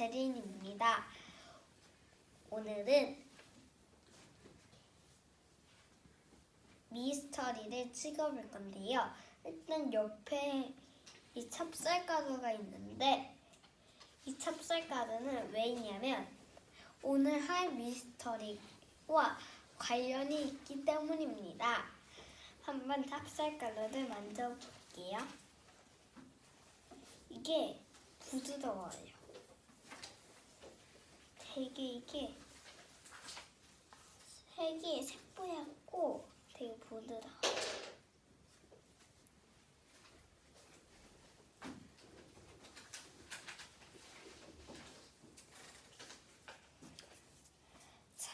예린입니다. 오늘은 미스터리를 찍어볼 건데요. 일단 옆에 이 찹쌀가루가 있는데 이 찹쌀가루는 왜 있냐면 오늘 할 미스터리와 관련이 있기 때문입니다. 한번 찹쌀가루를 만져볼게요. 이게 부드러워요. 되게 이게 색이 새뿌옇고 되게. 자,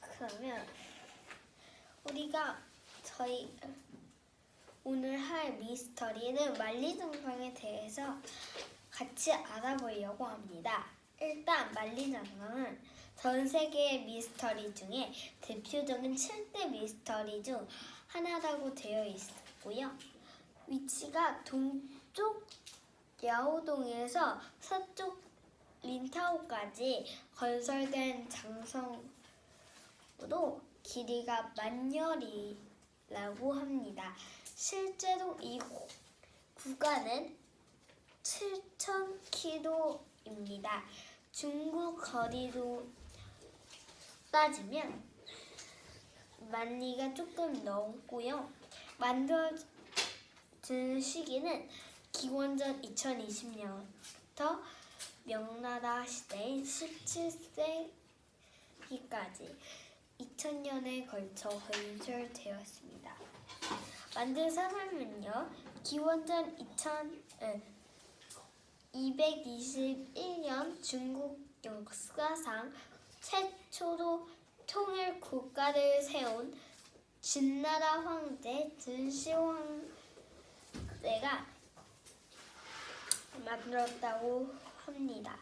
그러면 우리가 저희 오늘 할 미스터리는 만리장성에 대해서 같이 알아보려고 합니다. 일단 만리장성은 전 세계의 미스터리 중에 대표적인 7대 미스터리 중 하나라고 되어 있고요. 위치가 동쪽 야오동에서 서쪽 린타오까지 건설된 장성으로 길이가 만열이라고 합니다. 실제로 이 구- 구간은 7,000km 입니다. 중국 거리로 따지면 만리가 조금 넘고요. 만들어진 시기는 기원전 2020년부터 명나라 시대인 17세기까지 2000년에 걸쳐 건설되었습니다. 만든 사람은요, 기원전 2000, 에, 221년 중국 역사상 최초로 통일 국가를 세운 진나라 황제 진시 황제가 만들었다고 합니다.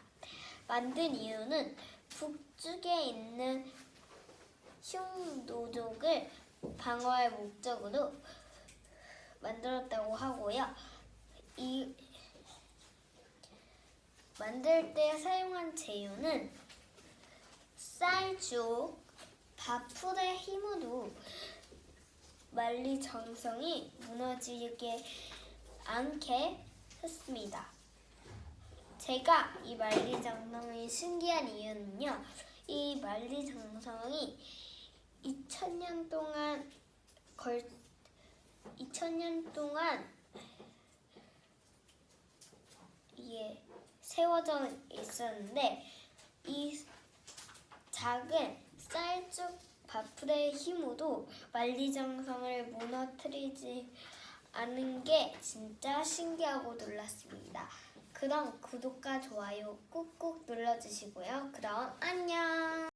만든 이유는 북쪽에 있는 흉노족을 방어할 목적으로 만들었다고 하고요. 이 만들 때 사용한 재료는 쌀죽, 밥풀의 힘으로 만리 정성이 무너지게 않게 했습니다. 제가 이 만리 정성이 신기한 이유는요. 이 만리 정성이 2000년 동안 걸 2000년 동안 이게 세워져 있었는데 이 작은 쌀죽 밥풀의 힘으로 만리장성을 무너뜨리지 않은 게 진짜 신기하고 놀랐습니다. 그럼 구독과 좋아요 꾹꾹 눌러주시고요. 그럼 안녕!